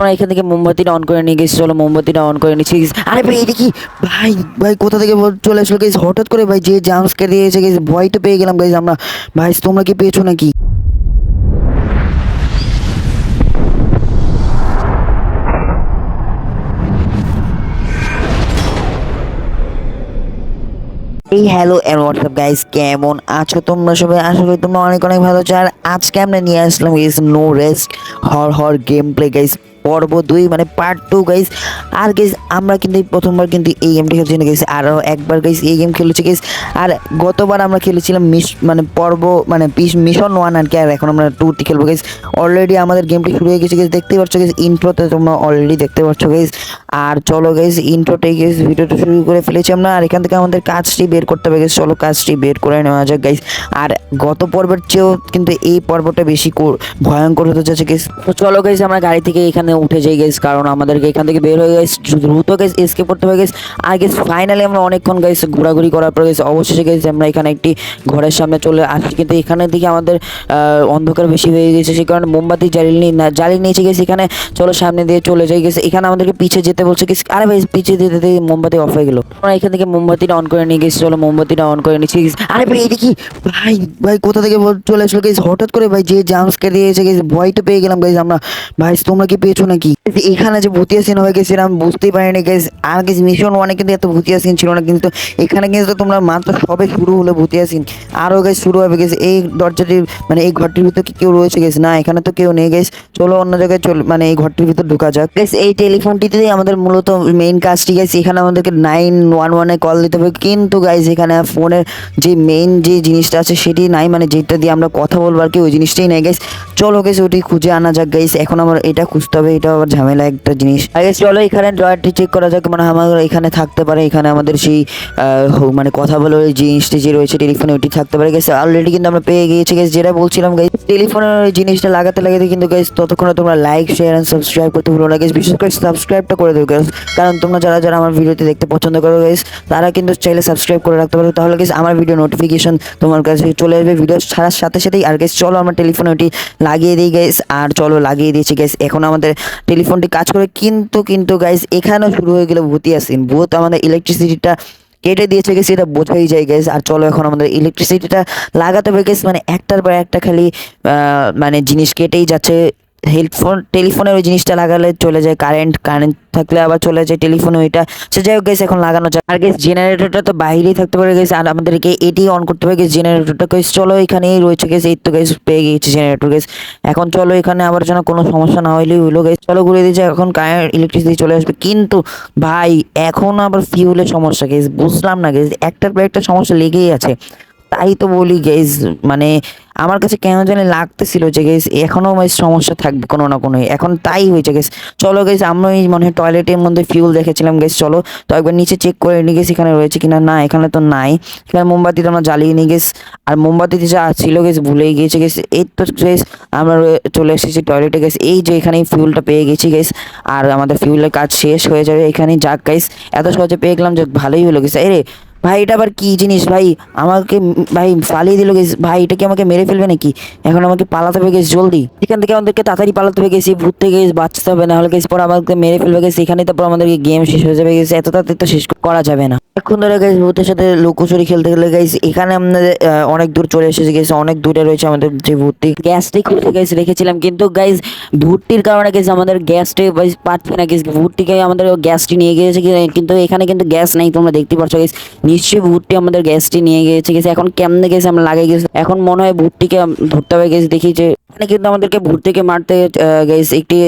আমরা এখান থেকে মোমবাতিটা অন করে নিয়ে গেছি, চলো মোমবাতিটা অন করে নিচ্ছি। আরে ভাই এটা কি? ভাই ভাই, কোথা থেকে চলে আসলো গেছি হঠাৎ করে ভাই যে জাম্পস কে দিয়েছে গেছি ভয় তো পেয়ে গেলাম গাইজ আমরা। ভাই, তোমরা কি পেয়েছ নাকি? এই হ্যালো এন্ড হোয়াটসঅ্যাপ গাইস কেমন আছো তোমরা সবাই? আশা করি তোমরা অনেক অনেক ভালো আছো। আর আজকে আমরা নিয়ে আসলাম guys no rest horror game play guys পর্ব দুই মানে পার্ট টু গাইস আর গাইস আমরা কিন্তু প্রথমবার কিন্তু এই গেমটি খেলছি না গাইস আরও একবার গাইস এই গেম খেলেছি গাইস আর গতবার আমরা খেলেছিলাম মিস মানে পর্ব মানে পিস মিশন ওয়ান আর কি, আর এখন আমরা টুটি খেলব গাইস অলরেডি আমাদের গেমটি শুরু হয়ে গেছে গাইস দেখতে পাচ্ছ গাইস ইন্ট্রোতে তোমরা অলরেডি দেখতে পাচ্ছ গাইস আর চলো গাইস ইন্ট্রোতে গাইস ভিডিওটা শুরু করে ফেলেছি আমরা। আর এখান থেকে আমাদের কাজটি বের করতে হবে গাইস চলো কাজটি বের করে নেওয়া যাক গাইস আর গত পর্বের চেয়েও কিন্তু এই পর্বটা বেশি ভয়ঙ্কর হতে গাইস তো চলো গাইস আমরা গাড়ি থেকে এখানে উঠে যাই গাইস কারণ আমাদেরকে এখান থেকে বের হয়ে গাইস দ্রুত গাইস এসকে করতে হবে গাইস আর গাইস ফাইনালি আমরা অনেকক্ষণ গাইস ঘোরাঘুরি করার পর গাইস অবশেষে গাইস আমরা এখানে একটি ঘরের সামনে চলে আসছি কিন্তু এখানে দিকে আমাদের অন্ধকার বেশি হয়ে গেছে সেই কারণে মোমবাতি জ্বালিয়ে নি- জ্বালিয়ে নিয়েছে গেছে এখানে চলো সামনে দিয়ে চলে যাই গেছে এখানে আমাদেরকে পিছিয়ে যেতে বলছে গেছে আরে ভাই, পিছিয়ে যেতে যেতে মোমবাতি অফ হয়ে গেল। আমরা এখান থেকে মোমবাতিটা অন করে নিয়ে গেছি চলো মোমবাতিটা অন করে নিয়েছি নিচ্ছি আরে ভাই কি? ভাই ভাই, কোথা থেকে চলে আসলো গেছে হঠাৎ করে ভাই, যে জাম্পকে দিয়েছে গেছে ভয় তো পেয়ে গেলাম গাইজ আমরা। ভাই, তোমরা কি পেয়েছ? নাকি? এখানে যে ভুতিয়া সিন হয়ে গেছে, আমি বুঝতেই পারিনি গেস আর গেছে মিশন ওয়ানে কিন্তু এত ভুতিয়া সিন ছিল না, কিন্তু এখানে কিন্তু তোমরা মাত্র সবে শুরু হলো ভুতিয়া সিন আরও গাইজ শুরু হবে গেছে এই দরজাটির মানে এই ঘরটির ভিতরে কি কেউ রয়েছে গেছে না, এখানে তো কেউ নেই গেছ চলো অন্য জায়গায় চল মানে এই ঘরটির ভিতর ঢোকা যাক। গেছ এই টেলিফোনটিতেই আমাদের মূলত মেইন কাজটি গেছে এখানে আমাদেরকে নাইন ওয়ান ওয়ানে কল দিতে হবে। কিন্তু গাইজ এখানে ফোনের যে মেইন যে জিনিসটা আছে, সেটি নাই মানে যেটা দিয়ে আমরা কথা বলব আর কি, ওই জিনিসটাই নাই গাইস চলো গেছ ওটি খুঁজে আনা যাক গাইস এখন আমার এটা খুঁজতে হবে। এটা আবার ঝামেলা একটা জিনিস। আগে চলো এখানে ড্রয়ারটি চেক করা যাক মানে আমার এখানে থাকতে পারে, এখানে আমাদের সেই মানে কথা বলে ওই জিনিসটি যে রয়েছে টেলিফোনে ওইটি থাকতে পারে। গেছে অলরেডি কিন্তু আমরা পেয়ে গিয়েছি গেছে যেটা বলছিলাম গাইস টেলিফোনের ওই জিনিসটা লাগাতে লাগাতে কিন্তু গাইস ততক্ষণে তোমরা লাইক শেয়ার এন্ড সাবস্ক্রাইব করতে ভুলো না গাইস বিশেষ করে সাবস্ক্রাইবটা করে দেবো guys। কারণ তোমরা যারা যারা আমার ভিডিওতে দেখতে পছন্দ করো গাইস তারা কিন্তু চাইলে সাবস্ক্রাইব করে রাখতে পারো। তাহলে গাইস আমার ভিডিও নোটিফিকেশন তোমার কাছে চলে আসবে। ভিডিও ছাড়ার সাথে সাথেই আর গাইস চলো আমার টেলিফোনে ওটি লাগিয়ে দিই গাইস আর চলো লাগিয়ে দিয়েছি গাইস এখন আমাদের টেলিফোনটি কাজ করে কিন্তু কিন্তু গাইস এখানেও শুরু হয়ে গেল ভূতি আসিন ভূত আমাদের ইলেকট্রিসিটিটা কেটে দিয়েছে গেছে এটা বোঝাই যায় গেছে আর চলো এখন আমাদের ইলেকট্রিসিটিটা লাগাতে হবে গেছে মানে একটার পর একটা খালি মানে জিনিস কেটেই যাচ্ছে। হেডফোন টেলিফোনের ওই জিনিসটা লাগালে চলে যায়, কারেন্ট কারেন্ট থাকলে আবার চলে যায় টেলিফোনে ওইটা। সে যাই হোক গেছে এখন লাগানো যায় আর গেছে জেনারেটরটা তো বাইরেই থাকতে পারে গেছে আর আমাদেরকে এটি অন করতে পারে গেছে জেনারেটরটা গেছে চলো এখানেই রয়েছে গেছে এই তো গেছে পেয়ে গেছি জেনারেটর গেছে এখন চলো এখানে আবার যেন কোনো সমস্যা না হইলেই হইল গেছে চলো ঘুরে দিয়েছে এখন কারেন্ট ইলেকট্রিসিটি চলে আসবে। কিন্তু ভাই, এখন আবার ফিউলের সমস্যা গেছে বুঝলাম না গেছে একটার পর একটা সমস্যা লেগেই আছে। তাই তো বলি গেস মানে আমার কাছে কেন জানি লাগতেছিল যে গেস এখনও আমার সমস্যা থাকবে কোনো না কোনো এখন তাই হয়েছে গেস চলো গেস আমরা এই মনে হয় টয়লেটের মধ্যে ফিউল দেখেছিলাম গেস চলো। তো একবার নিচে চেক করে নিয়ে গেছি এখানে রয়েছে কিনা? না, এখানে তো নাই। এখানে মোমবাতিটা আমরা জ্বালিয়ে নিয়ে গেস আর মোমবাতিতে যা ছিল গেস ভুলেই গিয়েছে গেস এই তো গেস আমরা চলে এসেছি টয়লেটে গেস এই যে এখানে ফিউলটা পেয়ে গেছি গেস আর আমাদের ফিউলের কাজ শেষ হয়ে যাবে এখানে যাক গাইস এত সহজে পেয়ে গেলাম যে ভালোই হলো গেছে এই রে ভাই, এটা আবার কি জিনিস? ভাই, আমাকে ভাই ফালিয়ে দিল গেছে। ভাই, এটা কি আমাকে মেরে ফেলবে নাকি? এখন আমাকে পালাতে হবে গেছে জলদি। এখান থেকে আমাদেরকে তাড়াতাড়ি পালাতে হবে গেছি ভূত থেকে বাঁচতে হবে না হলে গেছে পর আমাদেরকে মেরে ফেলবে গেছে। এখানে তারপর আমাদেরকে গেম শেষ হয়ে যাবে গেছে। এত তাড়াতাড়ি তো শেষ করা যাবে না। এখন ধরে গেছে ভূতের সাথে লুকোচুরি খেলতে গেলে গেছে এখানে আমাদের অনেক দূর চলে এসেছে গেছে অনেক দূরে রয়েছে আমাদের যে ভূতটি। গ্যাসটি খুলে গেছে রেখেছিলাম, কিন্তু গাইজ ভূতটির কারণে গেছে আমাদের গ্যাসটি পাচ্ছে না গেছে ভূতটিকে আমাদের গ্যাসটি নিয়ে গিয়েছে কিন্তু এখানে কিন্তু গ্যাস নেই, তোমরা দেখতে পাচ্ছ গেছে নিশ্চয়ই ভূতটি আমাদের গ্যাসটি নিয়ে গিয়েছে গেছে এখন কেমনে গেছে আমরা লাগিয়ে গেছে এখন মনে হয় ভূতটিকে ধরতে হবে গেছে দেখি যে এখানে কিন্তু আমাদেরকে ভূত থেকে মারতে গেছে একটি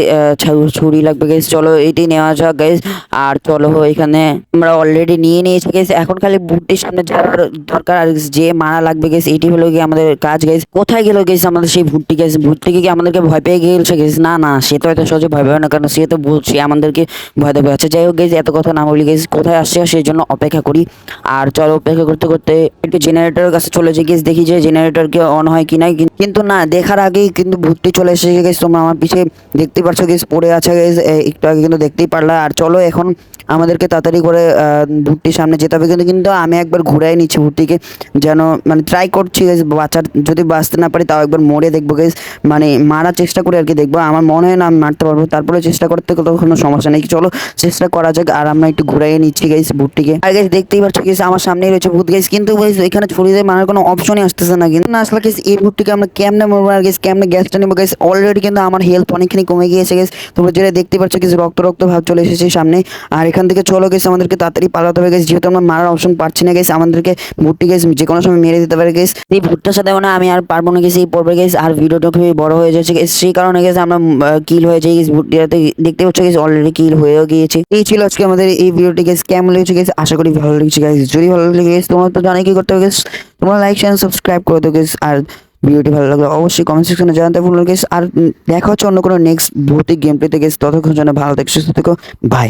ছুরি লাগবে গেছে চলো, এটি নেওয়া যাক গেছে আর চলো, এখানে আমরা অলরেডি নিয়ে নিয়েছি গেছে এখন খালি ভূতটির সামনে যাওয়ার দরকার। আর যে মারা লাগবে গেছে এটি হলো কি আমাদের কাজ গেছে কোথায় গেল গেছে আমাদের সেই ভূতটি গেছে ভূতটিকে কি আমাদেরকে ভয় পেয়ে গেছে গেছে না না, সে তো এত সহজে ভয় পাবে না, কারণ সে তো সে আমাদেরকে ভয় দেবে। আচ্ছা যাই হোক গেছে এত কথা না বলি গেছে কোথায় আসছে, সেই জন্য অপেক্ষা করি। আর চলো, অপেক্ষা করতে করতে একটু জেনারেটরের কাছে চলে যাই গেছে দেখি যে জেনারেটর কি অন হয় কি কিন- কিন্তু না, দেখার আগেই কিন্তু ভূতটি চলে এসেছে গেছে। তোমরা আমার পিছে দেখতে পাচ্ছ গেছ পড়ে আছে গেছ একটু আগে কিন্তু দেখতেই পারলা। আর চলো এখন আমাদেরকে তাড়াতাড়ি করে ভূতটির সামনে যেতে হবে। কিন্তু কিন্তু আমি একবার ঘুরাই নিচ্ছি ভূতটিকে যেন মানে ট্রাই করছি গেছ বাঁচার, যদি বাঁচতে না পারি তাও একবার মরে দেখব গেছ মানে মারার চেষ্টা করে আর কি দেখব। আমার মনে হয় না আমি মারতে পারব। তারপরে চেষ্টা করতে কোনো সমস্যা নেই। চলো, চেষ্টা করা যাক। আর আমরা একটু ঘুরাইয়ে নিচ্ছি গাইস ভূতটিকে আর গাইস দেখতেই পাচ্ছ গেছ আমার সামনেই রয়েছে ভূত গাইস কিন্তু এখানে ছড়িয়ে মারার কোনো অপশনই আসতেছে না। কিন্তু না আসলে গেছ এই ভূতটিকে আমরা কেমনে মরবো? আর গেছ কেমনে গ্যাসটা নেব গাইস অলরেডি কিন্তু আমার হেলথ অনেকখানি কমে গিয়েছে গেছ তোমরা যেটা দেখতে পাচ্ছ কিছু রক্ত রক্ত ভাব চলে এসেছে সামনে। আর এখান থেকে চলো গেছে আমাদেরকে তাড়াতাড়ি পালাতে হবে গেছে যেহেতু আমরা মারার অপশন পাচ্ছি না গেছে আমাদেরকে ভূতটি গেছে যে কোনো সময় মেরে দিতে পারে গেছে এই ভূতটার সাথে মানে আমি আর পারব না গেছি এই পর্বে গেছে আর ভিডিওটা খুবই বড় হয়ে যাচ্ছে, guys। সেই কারণে গেছে আমরা কিল হয়ে যাই ভূতটিতে দেখতে পাচ্ছ গেছে অলরেডি কিল হয়েও গিয়েছে। এই ছিল আজকে আমাদের এই ভিডিওটি গেছে কেমন লেগেছে গেছে আশা করি ভালো লেগেছে গাইস যদি ভালো লেগে গেছে তোমরা তো জানাই কি করতে হবে গেছে তোমরা লাইক শেয়ার সাবস্ক্রাইব করে দেবো গেছে আর ভিডিওটি ভালো লাগলে অবশ্যই কমেন্ট সেকশনে জানাতে ভুলবেন গেস আর দেখা হচ্ছে অন্য কোনো নেক্সট ভৌতিক গেম প্লেতে গেছে ততক্ষণ জন্য ভালো থেকে, সুস্থ থেকো। বাই